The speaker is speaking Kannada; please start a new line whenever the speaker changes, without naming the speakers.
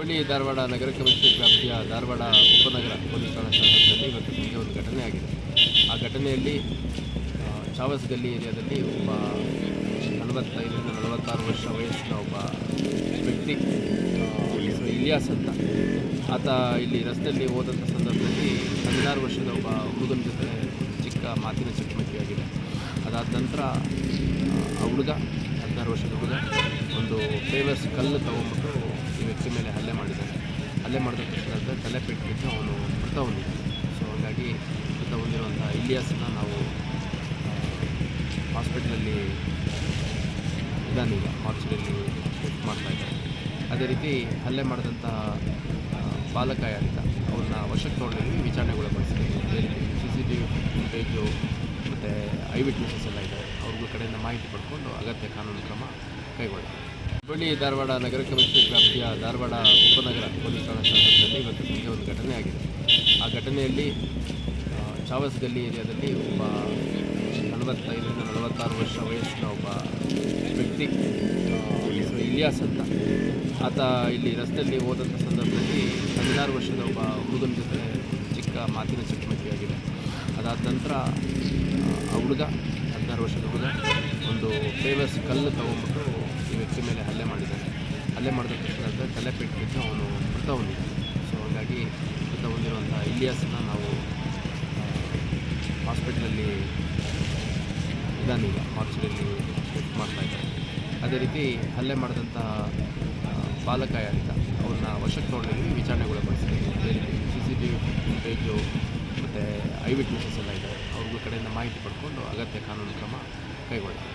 ಹುಬ್ಬಳ್ಳಿ ಧಾರವಾಡ ನಗರ ಕಮಿಷನ್ ವ್ಯಾಪ್ತಿಯ ಧಾರವಾಡ ಉಪನಗರ ಪೊಲೀಸ್ ಠಾಣಾ ಸರಹದ್ದಿನಲ್ಲಿ ಇವತ್ತು ಸಂಜೆ ಒಂದು ಘಟನೆ ಆಗಿದೆ. ಆ ಘಟನೆಯಲ್ಲಿ ಚಾವಸ್ ಗಲ್ಲಿ ಏರಿಯಾದಲ್ಲಿ ಒಬ್ಬ ನಲವತ್ತೈದರಿಂದ ನಲವತ್ತಾರು ವರ್ಷ ವಯಸ್ಸಿನ ಒಬ್ಬ ವ್ಯಕ್ತಿ ಇಲಿಯಾಸ್ ಅಂತ. ಆತ ಇಲ್ಲಿ ರಸ್ತೆಯಲ್ಲಿ ಹೋದಂಥ ಸಂದರ್ಭದಲ್ಲಿ ಹದಿನಾರು ವರ್ಷದ ಒಬ್ಬ ಹುಡುಗನ ಜೊತೆ ಚಿಕ್ಕ ಮಾತಿನ ಚಕಮಕಿಯಾಗಿದೆ ಅದಾದ ನಂತರ, ಆ ಹುಡುಗ, ಹದಿನಾರು ವರ್ಷದ ಹುಡುಗ ಒಂದು ಫೇವರ್ಸ್ ಕಲ್ಲು ತಗೊಂಡ್ಬಿಟ್ಟು ವ್ಯಕ್ತಿ ಮೇಲೆ ಹಲ್ಲೆ ಮಾಡಿದ್ದಾನೆ. ಹಲ್ಲೆ ಮಾಡಿದ ತಲೆ ಪೆಟ್ಟು ಅವನು ಮೃತ ಹೊಂದಿದ್ದಾನೆ. ಸೊ ಹಾಗಾಗಿ ಮೃತ ಹೊಂದಿರುವಂಥ ಇಲಿಯಾಸನ್ನು ನಾವು ಹಾಸ್ಪಿಟ್ಲಲ್ಲಿ ಇದಾನೀಗ ಹಾಸ್ಪಿಟಲಲ್ಲಿ ಟೆಸ್ಟ್ ಮಾಡ್ತಾ ಇದ್ದಾರೆ ಅದೇ ರೀತಿ ಹಲ್ಲೆ ಮಾಡಿದಂಥ ಬಾಲಕ ಯಾರಿದ್ದ ಅವ್ರನ್ನ ವಶಕ್ಕೆ ತೊಗೊಂಡಿದ್ದೀವಿ ವಿಚಾರಣೆಗೊಳಪಡಿಸಿದ್ದೀವಿ C C T V footage ಮತ್ತು ಐ ವಿಟ್ನೆಸಸ್ ಎಲ್ಲ ಇದೆ ಅವ್ರಿಗೂ ಕಡೆಯಿಂದ ಮಾಹಿತಿ ಪಡ್ಕೊಂಡು ಅಗತ್ಯ ಕಾನೂನು ಕ್ರಮ ಕೈಗೊಳ್ಳೋಣ. ಹುಬ್ಬಳ್ಳಿ ಧಾರವಾಡ ನಗರ ಕಮಿಷನ್ ವ್ಯಾಪ್ತಿಯ ಧಾರವಾಡ ಉಪನಗರ ಪೊಲೀಸ್ ಠಾಣಾ ಇವತ್ತು ಸಂಜೆ ಒಂದು ಘಟನೆ ಆಗಿದೆ. ಆ ಘಟನೆಯಲ್ಲಿ ಚಾವಸ್ ಗಲ್ಲಿ ಏರಿಯಾದಲ್ಲಿ ಒಬ್ಬ ನಲವತ್ತೈದರಿಂದ ನಲವತ್ತಾರು ವರ್ಷ ವಯಸ್ಸಿನ ಒಬ್ಬ ವ್ಯಕ್ತಿ ಇಲಿಯಾಸ್ ಅಂತ. ಆತ ಇಲ್ಲಿ ರಸ್ತೆಯಲ್ಲಿ ಹೋದಂಥ ಸಂದರ್ಭದಲ್ಲಿ ಹದಿನಾರು ವರ್ಷದ ಒಬ್ಬ ಹುಡುಗನ ಜೊತೆ ಚಿಕ್ಕ ಮಾತಿನ ಚಕಮಕಿಯಾಗಿದೆ. ಅದಾದ ನಂತರ ಆ, ಹುಡುಗ ಹದಿನಾರು ವರ್ಷದ ಹುಡುಗ ಒಂದು ಫೇಮಸ್ ಕಲ್ಲು ತಗೊಂಡ್ಬಿಟ್ಟು ವ್ಯಕ್ತಿ ಮೇಲೆ ಹಲ್ಲೆ ಮಾಡಿದ್ದಾನೆ. ಹಲ್ಲೆ ಮಾಡಿದ ತಕ್ಷಣ ತಲೆ ಪೆಟ್ಟು ಅವನು ಮೃತ ಹೊಂದಿದ್ದಾನೆ. ಸೊ ಹಾಗಾಗಿ ಮೃತ ಹೊಂದಿರುವಂಥ ಇಲಿಯಾಸನ್ನು ನಾವು ಹಾಸ್ಪಿಟ್ಲಲ್ಲಿ ಇದಾನೀಗ ಹಾಸ್ಪಿಟಲಲ್ಲಿ ಶಿಫ್ಟ್ ಮಾಡ್ತಾ ಇದ್ದಾರೆ. ಅದೇ ರೀತಿ ಹಲ್ಲೆ ಮಾಡಿದಂಥ ಬಾಲಕ ಯಾರಿದ್ದ, ಅವ್ರನ್ನ ವಶಕ್ಕೆ ತೊಗೊಂಡಿದ್ದೀವಿ ವಿಚಾರಣೆಗೊಳಪಡಿಸಿದ್ದೀವಿ ಅದೇ ರೀತಿ C C T V footage ಮತ್ತು ಐ ವಿಟ್ನೆಸಸ್ ಎಲ್ಲ ಇದೆ. ಅವ್ರಿಗೂ ಕಡೆಯಿಂದ ಮಾಹಿತಿ ಪಡ್ಕೊಂಡು ಅಗತ್ಯ ಕಾನೂನು ಕ್ರಮ ಕೈಗೊಳ್ಳೋಣ.